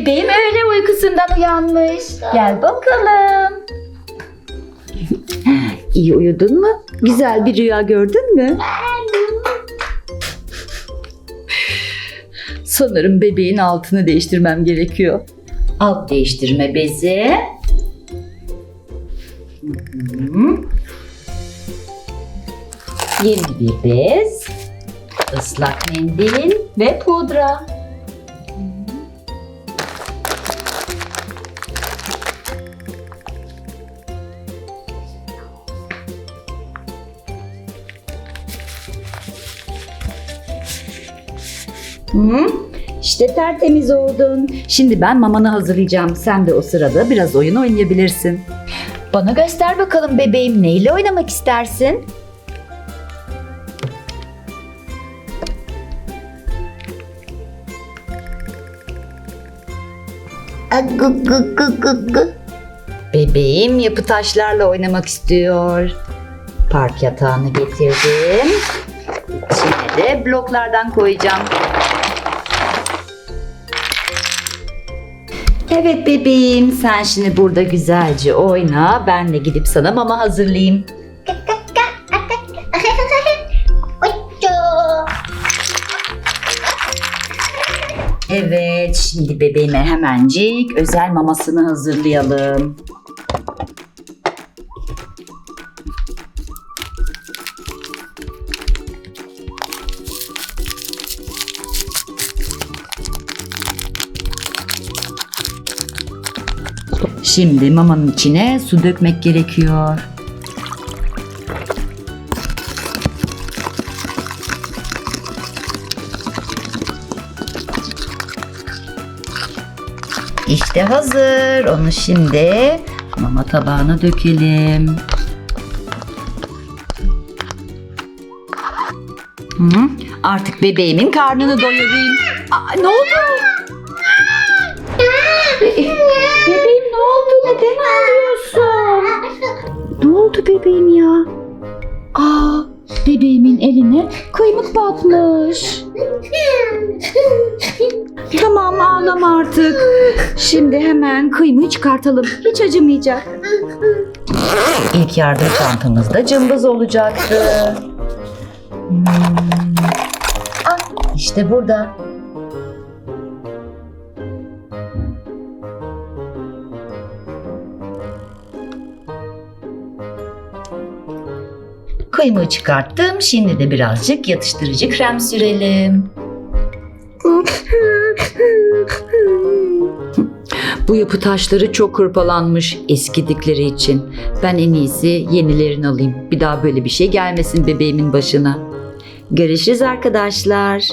Bebeğim öyle uykusundan uyanmış. Gel bakalım. İyi uyudun mu? Güzel bir rüya gördün mü? Sanırım bebeğin altını değiştirmem gerekiyor. Alt değiştirme bezi. Hı. Yeni bir bez. ıslak mendil ve pudra. Hı? İşte tertemiz oldun. Şimdi ben mamanı hazırlayacağım. Sen de o sırada biraz oyun oynayabilirsin. Bana göster bakalım bebeğim neyle oynamak istersin? Bebeğim yapı taşlarla oynamak istiyor. Park yatağını getirdim. İçine de bloklardan koyacağım. Evet bebeğim sen şimdi burada güzelce oyna. Ben de gidip sana mama hazırlayayım. Evet şimdi bebeğime hemencik özel mamasını hazırlayalım. Şimdi mamanın içine su dökmek gerekiyor. İşte hazır. Onu şimdi mama tabağına dökelim. Hı, artık bebeğimin karnını doyurayım. Aa, ne oldu? Neden ağlıyorsun? Ne oldu bebeğim ya? Aa, bebeğimin eline kıymık batmış. Tamam ağlama artık. Şimdi hemen kıymığı çıkartalım. Hiç acımayacak. İlk yardım çantamızda cımbız olacaktı. Hmm. Ah, işte burada. Kıymığı çıkarttım. Şimdi de birazcık yatıştırıcı krem sürelim. Bu yapı taşları çok hırpalanmış eskidikleri için. Ben en iyisi yenilerini alayım. Bir daha böyle bir şey gelmesin bebeğimin başına. Görüşürüz arkadaşlar.